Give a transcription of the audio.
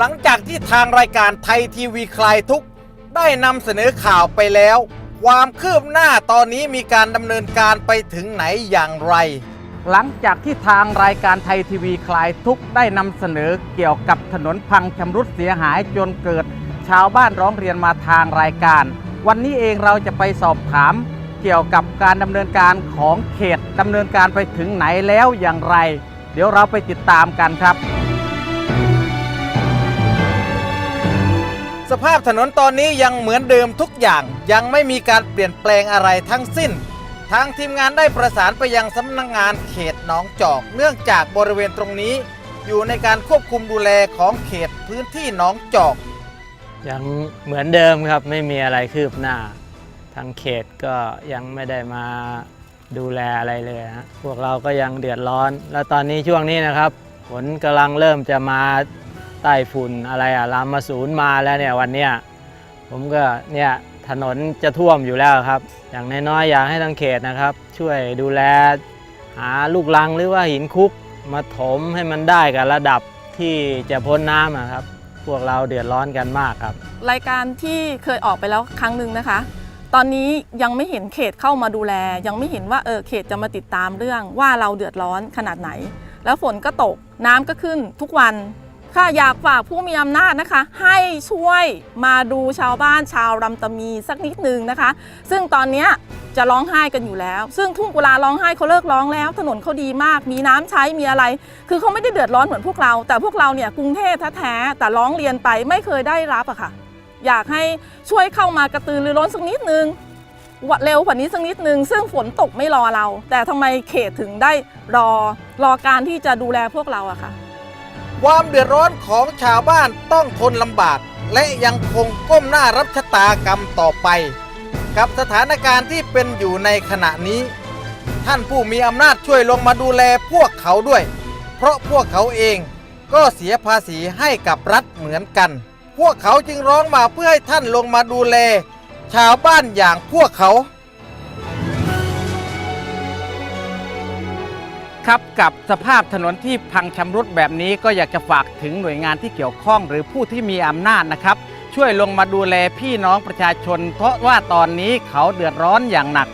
หลังจากที่ทางรายการไทยทีวีคลายทุกข์ได้นำเสนอข่าวไปแล้ว ความคืบหน้าตอนนี้มีการดำเนินการไปถึงไหนอย่างไร หลังจากที่ทางรายการไทยทีวีคลายทุกข์ได้นำเสนอเกี่ยวกับถนนพังชำรุดเสียหายจนเกิด ชาวบ้านร้องเรียนมาทางรายการ วันนี้เองเราจะไปสอบถาม เกี่ยวกับการดำเนินการของเขตดำเนินการไปถึงไหนแล้วอย่างไร เดี๋ยวเราไปติดตามกันครับ สภาพถนนตอนนี้ยังเหมือนเดิมทุกอย่าง ยังไม่มีการเปลี่ยนแปลงอะไรทั้งสิ้น ทางทีมงานได้ประสานไปยังสำนักงงานเขตหนองจอก เนื่องจากบริเวณตรงนี้ อยู่ในการควบคุมดูแลของเขตพื้นที่หนองจอก ยังเหมือนเดิมครับไม่มีอะไรคืบหน้า ทางเขตก็ยังไม่ได้มาดูแลอะไรเลยฮะพวกเราก็ยังเดือดร้อน แล้วตอนนี้ช่วงนี้นะครับฝนกำลังเริ่มจะมา ใต้ฝุ่นอะไรอะรามาศูนย์มาแล้วเนี่ยวันเนี้ยผมก็เนี่ยถนนจะท่วมอยู่แล้วครับ อย่างน้อยๆอยากให้ทางเขตนะครับ ช่วยดูแลหาลูกลังหรือว่าหินคุกมาถมให้มันได้กับระดับที่จะพ้นน้ำอะครับ พวกเราเดือดร้อนกันมากครับ รายการที่เคยออกไปแล้วครั้งหนึ่งนะคะ ตอนนี้ยังไม่เห็นเขตเข้ามาดูแล ยังไม่เห็นว่าเออเขตจะมาติดตามเรื่องว่าเราเดือดร้อนขนาดไหน แล้วฝนก็ตกน้ำก็ขึ้นทุกวัน ค่ะอยากฝากผู้มีอำนาจนะคะ ให้ช่วยมาดูชาวบ้านชาวรำตะมีสักนิดนึงนะคะ ซึ่งตอนนี้จะร้องไห้กันอยู่แล้ว ซึ่งทุ่งกุลาร้องไห้เขาเลิกร้องแล้ว ถนนเขาดีมาก มีน้ำใช้มีอะไร คือเขาไม่ได้เดือดร้อนเหมือนพวกเรา แต่พวกเราเนี่ยกรุงเทพแท้แต่ร้องเรียนไปไม่เคยได้รับอะค่ะ อยากให้ช่วยเข้ามากระตือรือร้นสักนิดนึงวะเร็วกว่านี้สักนิดนึง ซึ่งฝนตกไม่รอเรา แต่ทำไมเขตถึงได้รอรอการที่จะดูแลพวกเราอะค่ะ ความเดือดร้อนของชาวบ้านต้องทนลำบาก และยังคงก้มหน้ารับชะตากรรมต่อไป กับสถานการณ์ที่เป็นอยู่ในขณะนี้ ท่านผู้มีอำนาจช่วยลงมาดูแลพวกเขาด้วย เพราะพวกเขาเองก็เสียภาษีให้กับรัฐเหมือนกัน พวกเขาจึงร้องมาเพื่อให้ท่านลงมาดูแล ชาวบ้านอย่างพวกเขา ครับกับสภาพถนนที่พังชำรุดแบบนี้ก็อยากจะฝากถึงหน่วยงานที่เกี่ยวข้องหรือผู้ที่มีอำนาจนะครับ ช่วยลงมาดูแลพี่น้องประชาชน เพราะว่าตอนนี้เขาเดือดร้อนอย่างหนัก